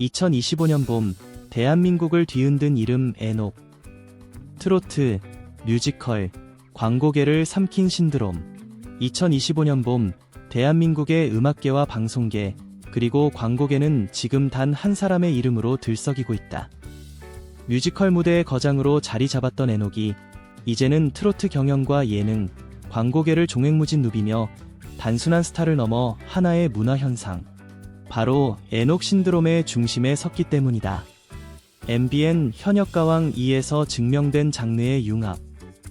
2025년 봄 대한민국을 뒤흔든 이름 에녹. 트로트, 뮤지컬, 광고계를 삼킨 신드롬. 2025년 봄 대한민국의 음악계와 방송계, 그리고 광고계는 지금 단 한 사람의 이름으로 들썩이고 있다. 뮤지컬 무대의 거장으로 자리 잡았던 에녹이 이제는 트로트 경연과 예능, 광고계를 종횡무진 누비며 단순한 스타를 넘어 하나의 문화 현상, 바로 에녹 신드롬의 중심에 섰기 때문이다. MBN 현역가왕 2에서 증명된 장르의 융합,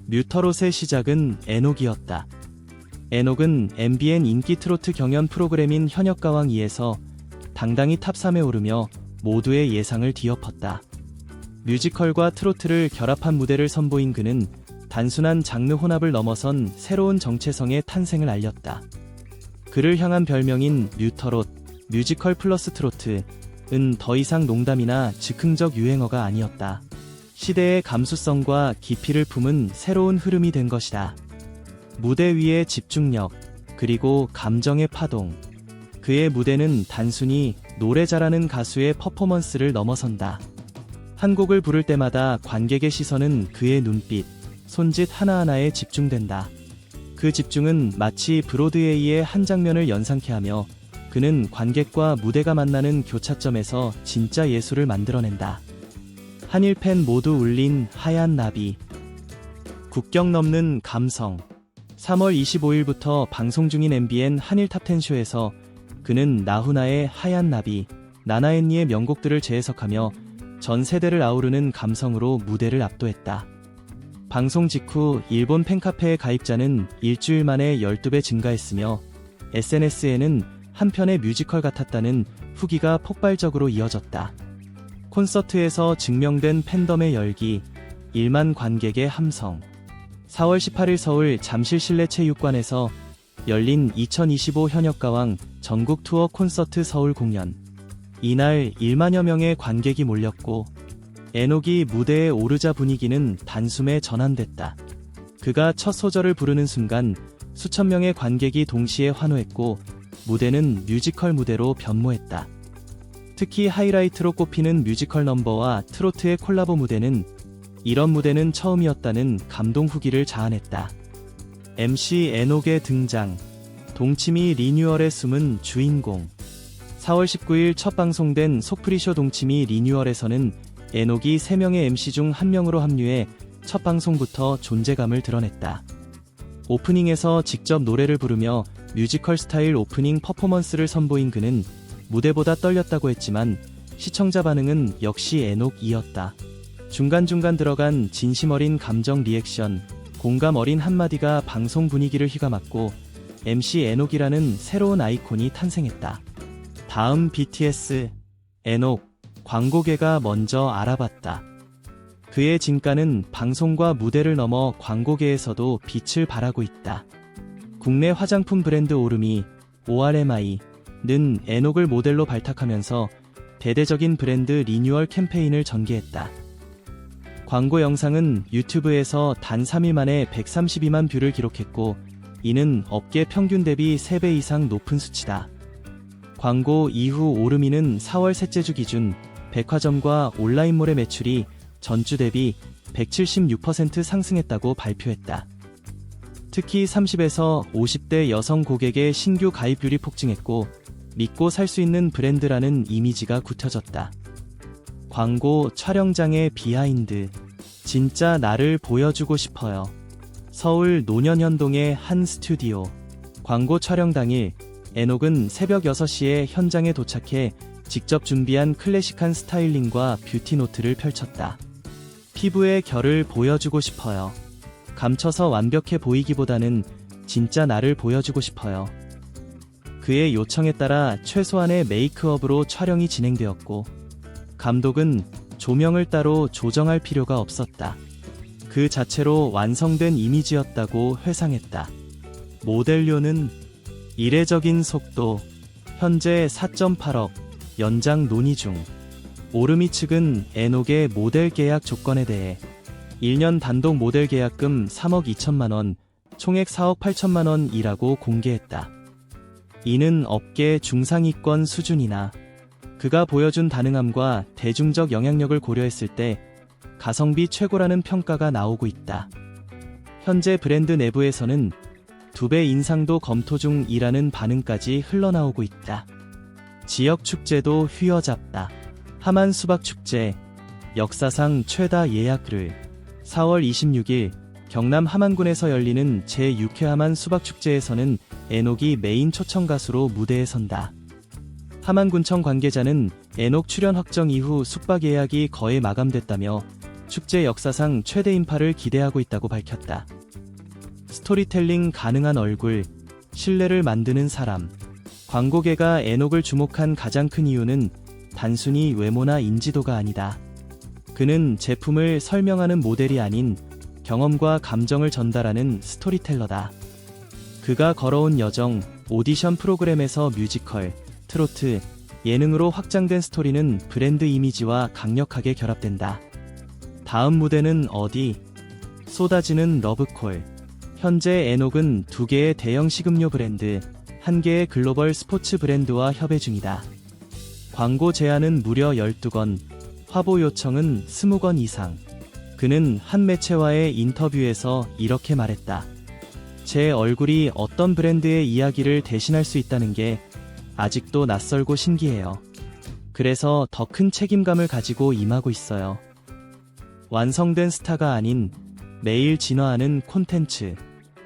뮤터롯의 시작은 에녹이었다. 에녹은 MBN 인기 트로트 경연 프로그램인 현역가왕 2에서 당당히 탑3에 오르며 모두의 예상을 뒤엎었다. 뮤지컬과 트로트를 결합한 무대를 선보인 그는 단순한 장르 혼합을 넘어선 새로운 정체성의 탄생을 알렸다. 그를 향한 별명인 뮤터롯, 뮤지컬 플러스 트로트은 더 이상 농담이나 즉흥적 유행어가 아니었다. 시대의 감수성과 깊이를 품은 새로운 흐름이 된 것이다. 무대 위의 집중력, 그리고 감정의 파동. 그의 무대는 단순히 노래 잘하는 가수의 퍼포먼스를 넘어선다. 한 곡을 부를 때마다 관객의 시선은 그의 눈빛, 손짓 하나하나에 집중된다. 그 집중은 마치 브로드웨이의 한 장면을 연상케 하며 그는 관객과 무대가 만나는 교차점에서 진짜 예술을 만들어낸다. 한일 팬 모두 울린 하얀 나비. 국경 넘는 감성. 3월 25일부터 방송 중인 MBN 한일 탑10 쇼에서 그는 나훈아의 하얀 나비, 나나엔니의 명곡들을 재해석하며 전 세대를 아우르는 감성으로 무대를 압도했다. 방송 직후 일본 팬카페의 가입자는 일주일 만에 12배 증가했으며 SNS에는 한편의 뮤지컬 같았다는 후기가 폭발적으로 이어졌다. 콘서트에서 증명된 팬덤의 열기, 1만 관객의 함성. 4월 18일 서울 잠실 실내 체육관에서 열린 2025 현역가왕 전국 투어 콘서트 서울 공연. 이날 1만여 명의 관객이 몰렸고 에녹이 무대에 오르자 분위기는 단숨에 전환됐다. 그가 첫 소절을 부르는 순간 수천 명의 관객이 동시에 환호했고 무대는 뮤지컬 무대로 변모했다. 특히 하이라이트로 꼽히는 뮤지컬 넘버와 트로트의 콜라보 무대는 이런 무대는 처음이었다는 감동 후기를 자아냈다. MC 에녹의 등장, 동치미 리뉴얼의 숨은 주인공. 4월 19일 첫 방송된 속프리쇼 동치미 리뉴얼에서는 에녹이 3명의 MC 중 1명으로 합류해 첫 방송부터 존재감을 드러냈다. 오프닝에서 직접 노래를 부르며 뮤지컬 스타일 오프닝 퍼포먼스를 선보인 그는 무대보다 떨렸다고 했지만 시청자 반응은 역시 에녹이었다. 중간중간 들어간 진심 어린 감정 리액션, 공감 어린 한마디가 방송 분위기를 휘감았고 MC 에녹이라는 새로운 아이콘이 탄생했다. 다음 BTS 에녹 광고계가 먼저 알아봤다. 그의 진가는 방송과 무대를 넘어 광고계에서도 빛을 발하고 있다. 국내 화장품 브랜드 오름이 ORMI는 에녹을 모델로 발탁하면서 대대적인 브랜드 리뉴얼 캠페인을 전개했다. 광고 영상은 유튜브에서 단 3일 만에 132만 뷰를 기록했고, 이는 업계 평균 대비 3배 이상 높은 수치다. 광고 이후 오르미는 4월 셋째 주 기준 백화점과 온라인몰의 매출이 전주 대비 176% 상승했다고 발표했다. 특히 30에서 50대 여성 고객의 신규 가입률이 폭증했고 믿고 살 수 있는 브랜드라는 이미지가 굳혀졌다. 광고 촬영장의 비하인드. 진짜 나를 보여주고 싶어요. 서울 노년현동의 한 스튜디오. 광고 촬영 당일 에녹은 새벽 6시에 현장에 도착해 직접 준비한 클래식한 스타일링과 뷰티 노트를 펼쳤다. 피부의 결을 보여주고 싶어요. 감춰서 완벽해 보이기보다는 진짜 나를 보여주고 싶어요. 그의 요청에 따라 최소한의 메이크업으로 촬영이 진행되었고, 감독은 조명을 따로 조정할 필요가 없었다. 그 자체로 완성된 이미지였다고 회상했다. 모델료는 이례적인 속도, 현재 4.8억, 연장 논의 중. 오르미 측은 에녹의 모델 계약 조건에 대해 1년 단독 모델 계약금 3억 2천만 원, 총액 4억 8천만 원이라고 공개했다. 이는 업계 중상위권 수준이나 그가 보여준 다능함과 대중적 영향력을 고려했을 때 가성비 최고라는 평가가 나오고 있다. 현재 브랜드 내부에서는 두 배 인상도 검토 중이라는 반응까지 흘러나오고 있다. 지역 축제도 휘어잡다. 하만 수박 축제 역사상 최다 예약을 4월 26일 경남 함안군에서 열리는 제6회 하만 수박 축제에서는 에녹이 메인 초청 가수로 무대에 선다. 함안군청 관계자는 에녹 출연 확정 이후 숙박 예약이 거의 마감됐다며 축제 역사상 최대 인파를 기대하고 있다고 밝혔다. 스토리텔링 가능한 얼굴, 신뢰를 만드는 사람. 광고계가 에녹을 주목한 가장 큰 이유는 단순히 외모나 인지도가 아니다. 그는 제품을 설명하는 모델이 아닌 경험과 감정을 전달하는 스토리텔러다. 그가 걸어온 여정, 오디션 프로그램에서 뮤지컬, 트로트, 예능으로 확장된 스토리는 브랜드 이미지와 강력하게 결합된다. 다음 무대는 어디? 쏟아지는 러브콜. 현재 에녹은 두 개의 대형 식음료 브랜드, 한 개의 글로벌 스포츠 브랜드와 협의 중이다. 광고 제안은 무려 12건, 화보 요청은 20건 이상. 그는 한 매체와의 인터뷰에서 이렇게 말했다. 제 얼굴이 어떤 브랜드의 이야기를 대신할 수 있다는 게 아직도 낯설고 신기해요. 그래서 더 큰 책임감을 가지고 임하고 있어요. 완성된 스타가 아닌 매일 진화하는 콘텐츠.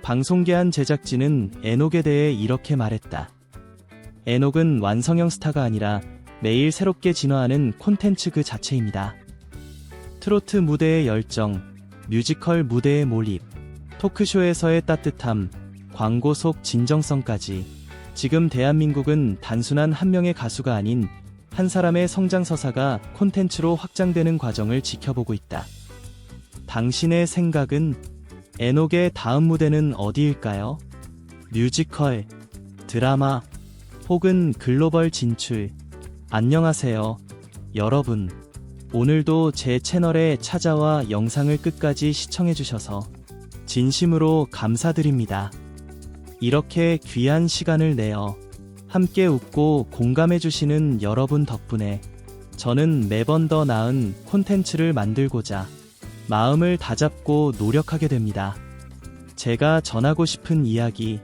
방송계한 제작진은 에녹에 대해 이렇게 말했다. 에녹은 완성형 스타가 아니라 매일 새롭게 진화하는 콘텐츠 그 자체입니다. 트로트 무대의 열정, 뮤지컬 무대의 몰입, 토크쇼에서의 따뜻함, 광고 속 진정성까지 지금 대한민국은 단순한 한 명의 가수가 아닌 한 사람의 성장 서사가 콘텐츠로 확장되는 과정을 지켜보고 있다. 당신의 생각은 에녹의 다음 무대는 어디일까요? 뮤지컬, 드라마, 혹은 글로벌 진출. 안녕하세요, 여러분. 오늘도 제 채널에 찾아와 영상을 끝까지 시청해주셔서 진심으로 감사드립니다. 이렇게 귀한 시간을 내어 함께 웃고 공감해주시는 여러분 덕분에 저는 매번 더 나은 콘텐츠를 만들고자 마음을 다잡고 노력하게 됩니다. 제가 전하고 싶은 이야기,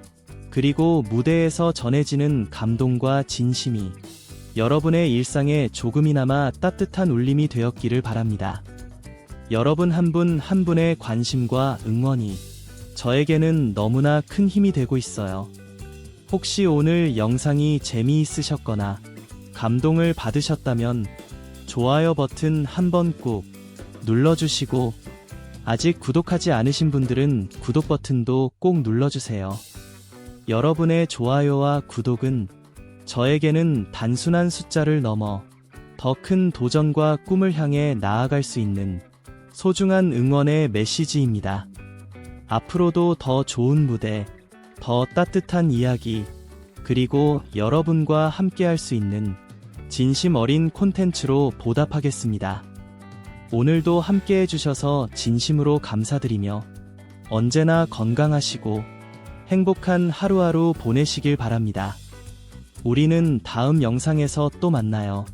그리고 무대에서 전해지는 감동과 진심이 여러분의 일상에 조금이나마 따뜻한 울림이 되었기를 바랍니다. 여러분 한분한 분의 관심과 응원이 저에게는 너무나 큰 힘이 되고 있어요. 혹시 오늘 영상이 재미있으셨거나 감동을 받으셨다면 좋아요 버튼 한번 꾹 눌러주시고 아직 구독하지 않으신 분들은 구독 버튼도 꼭 눌러주세요. 여러분의 좋아요와 구독은 저에게는 단순한 숫자를 넘어 더 큰 도전과 꿈을 향해 나아갈 수 있는 소중한 응원의 메시지입니다. 앞으로도 더 좋은 무대, 더 따뜻한 이야기, 그리고 여러분과 함께할 수 있는 진심 어린 콘텐츠로 보답하겠습니다. 오늘도 함께 해주셔서 진심으로 감사드리며 언제나 건강하시고 행복한 하루하루 보내시길 바랍니다. 우리는 다음 영상에서 또 만나요.